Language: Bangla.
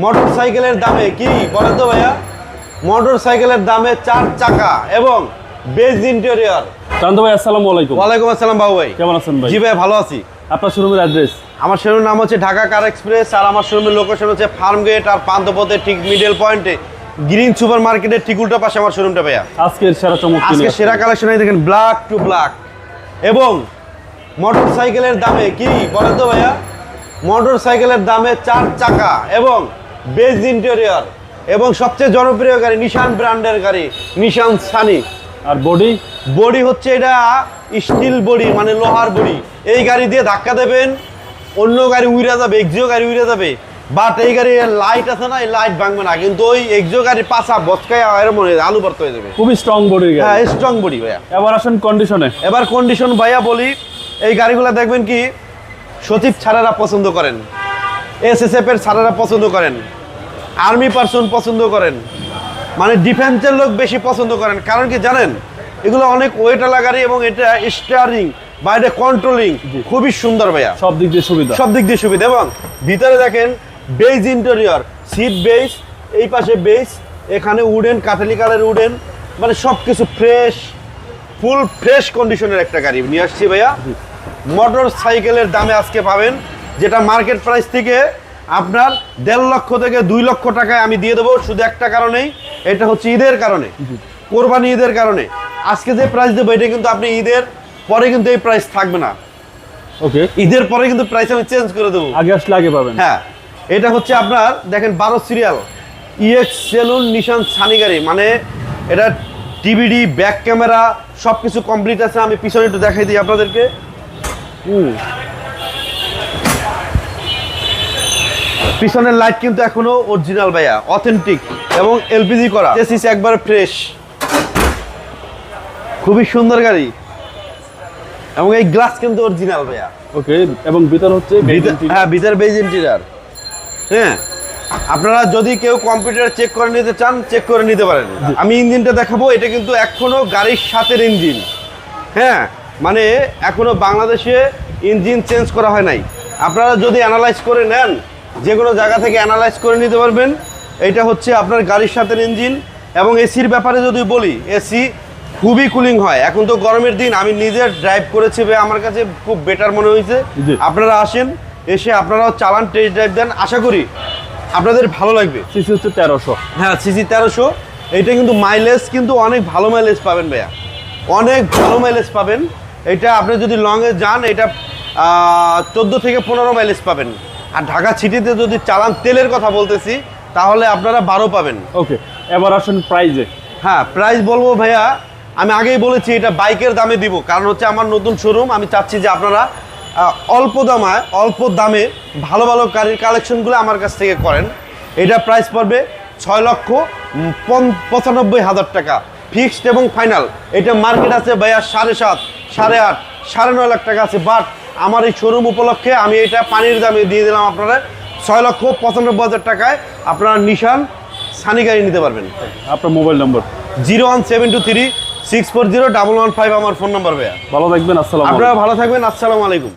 মোটর সাইকেলের দামে কি? বলেন তো ভাইয়া। মোটর সাইকেলের দামে চার চাকা এবং বেজ ইন্টেরিয়র কান্ত ভাই আসসালামু আলাইকুম। ওয়ালাইকুম আসসালাম বাবু ভাই। কেমন আছেন ভাই? জি ভাই ভালো আছি। আপনার শোরুমের অ্যাড্রেস? আমার শোরুমের নাম হচ্ছে ঢাকা কার এক্সপ্রেস আর আমার শোরুমের লোকেশন হচ্ছে ফার্ম গেট আর পান্তপথের ঠিক মিডল পয়েন্টে গ্রিন সুপার মার্কেটের ঠিক উল্টো পাশে আমার শোরুমটা ভাইয়া। আজকের সেরা চমক আজকে সেরা কালেকশন এই দেখেন ব্ল্যাক টু ব্ল্যাক এবং মোটর সাইকেলের দামে কি? বলেন তো ভাইয়া। মোটর সাইকেলের দামে চার চাকা এবং বেজ ইন্টেরিয়র এবং সবচেয়ে জনপ্রিয় গাড়ি নিশান ব্র্যান্ডের গাড়ি নিশান সানি। আর বডি? বডি হচ্ছে এটা স্টিল বডি মানে লোহার বডি। এই গাড়ি দিয়ে ধাক্কা দেবেন অন্য গাড়ি উড়ে যাবে এক্সিও গাড়ি উড়ে যাবে। বাট এই গাড়ির লাইট আছে না এই লাইট ভাঙবে না। কিন্তু ওই এক্সিও গাড়ি পাশা বচকায় এর মনে আলু ভর্তা হয়ে যাবে। খুবই স্ট্রং বডি হ্যাঁ গাড়ি স্ট্রং বডি ভাইয়া। এবার আসেন কন্ডিশনে এবার কন্ডিশন ভাইয়া বলি এই গাড়িগুলো দেখবেন কি সচিব ছাড়ারা পছন্দ করেন। এসএসএফ এর ছাড়ারা পছন্দ করেন। আর্মি পার্সন পছন্দ করেন। মানে ডিফেন্সের লোক বেশি পছন্দ করেন। কারণ কি জানেন? এগুলো অনেক ওয়েটালা গাড়ি এবং এটা স্টিয়ারিং বা এটা কন্ট্রোলিং খুবই সুন্দর ভাইয়া। সব দিক দিয়ে সুবিধা। সব দিক দিয়ে সুবিধা এবং ভিতরে দেখেন বেজ ইন্টেরিয়র সিট বেস এই পাশে বেস এখানে উডেন কাঠালি কালার উডেন মানে সব কিছু ফ্রেশ ফুল ফ্রেশ কন্ডিশনের একটা গাড়ি। নিয়ে আসছি ভাইয়া। মোটর সাইকেলের দামে আজকে পাবেন যেটা মার্কেট প্রাইস থেকে আপনার দেড় লক্ষ থেকে দুই লক্ষ টাকায় আমি দিয়ে দেবো শুধু একটা কারণেই এটা হচ্ছে ঈদের কারণে কোরবানি ঈদের কারণে। আজকে যে প্রাইস দেবো এটা কিন্তু আপনি ঈদের পরে কিন্তু এই প্রাইস থাকবে না। ওকে ঈদের পরে কিন্তু প্রাইস আমি চেঞ্জ করে দেবো। আগে আসলে আগে পাবেন। হ্যাঁ এটা হচ্ছে আপনার দেখেন বারো serial EX saloon Nissan Sunny গাড়ি মানে এটা টিভিডি ব্যাক ক্যামেরা সব কিছু কমপ্লিট আছে আমি পিছনে একটু দেখাই দিই আপনাদেরকে। হুম। পিছনের লাইট কিন্তু এখনও অরিজিনাল ভাইয়া অথেন্টিক এবং এলপিজি করা। চেসিস একবার ফ্রেশ খুবই সুন্দর গাড়ি। এবং এই গ্লাস কিন্তু অরিজিনাল ভাইয়া। ওকে এবং ভিতর হচ্ছে হ্যাঁ ভিতর বেজ ইন্টেরিয়ার হ্যাঁ আপনারা যদি কেউ কম্পিউটার চেক করে নিতে চান চেক করে নিতে পারেন। আমি ইঞ্জিনটা দেখাবো এটা কিন্তু এখনও গাড়ির সাথের ইঞ্জিন হ্যাঁ মানে এখনও বাংলাদেশে ইঞ্জিন চেঞ্জ করা হয় নাই। আপনারা যদি অ্যানালাইজ করে নেন যে কোনো জায়গা থেকে অ্যানালাইজ করে নিতে পারবেন। এটা হচ্ছে আপনার গাড়ির সাথে ইঞ্জিন এবং এসির ব্যাপারে যদি বলি এসি খুবই কুলিং হয়। এখন তো গরমের দিন আমি নিজে ড্রাইভ করেছি ভাই, আমার কাছে খুব বেটার মনে হয়েছে। আপনারা আসেন এসে আপনারাও চালান টেস্ট ড্রাইভ দেন। আশা করি আপনাদের ভালো লাগবে। সিসি হচ্ছে তেরোশো। হ্যাঁ সিসি তেরোশো। এটা কিন্তু মাইলেজ কিন্তু অনেক ভালো মাইলেজ পাবেন ভাইয়া। অনেক ভালো মাইলেজ পাবেন। এটা আপনি যদি লংয়ে যান এটা চোদ্দ থেকে পনেরো মাইলেজ পাবেন। আর ঢাকা সিটিতে যদি চালান তেলের কথা বলতেছি তাহলে আপনারা বারো পাবেন। ওকে এবার আসেন প্রাইজে হ্যাঁ প্রাইস বলব ভাইয়া আমি আগেই বলেছি এটা বাইকের দামে দিব কারণ হচ্ছে আমার নতুন শোরুম আমি চাচ্ছি যে আপনারা অল্প দামায় অল্প দামে ভালো ভালো গাড়ির কালেকশনগুলো আমার কাছ থেকে করেন। এটা প্রাইস পড়বে ছয় লক্ষ পঁচানব্বই হাজার টাকা। ফিক্সড এবং ফাইনাল এটা মার্কেট আছে ভাইয়া সাড়ে সাত সাড়ে আট সাড়ে নয় লাখ টাকা আছে বাট আমার এই শোরুম উপলক্ষে আমি এটা পানির দামে দিয়ে দিলাম আপনারা ছয় লক্ষ পঁচানব্বই হাজার টাকায়। আপনারা নিশান সানি গাড়ি নিতে পারবেন। আপনার mobile number? Zero one seven two three six four zero double one five আমার ফোন নাম্বার ভাইয়া। ভালো থাকবেন আসসালাম আপনারা ভালো থাকবেন আসসালামু আলাইকুম।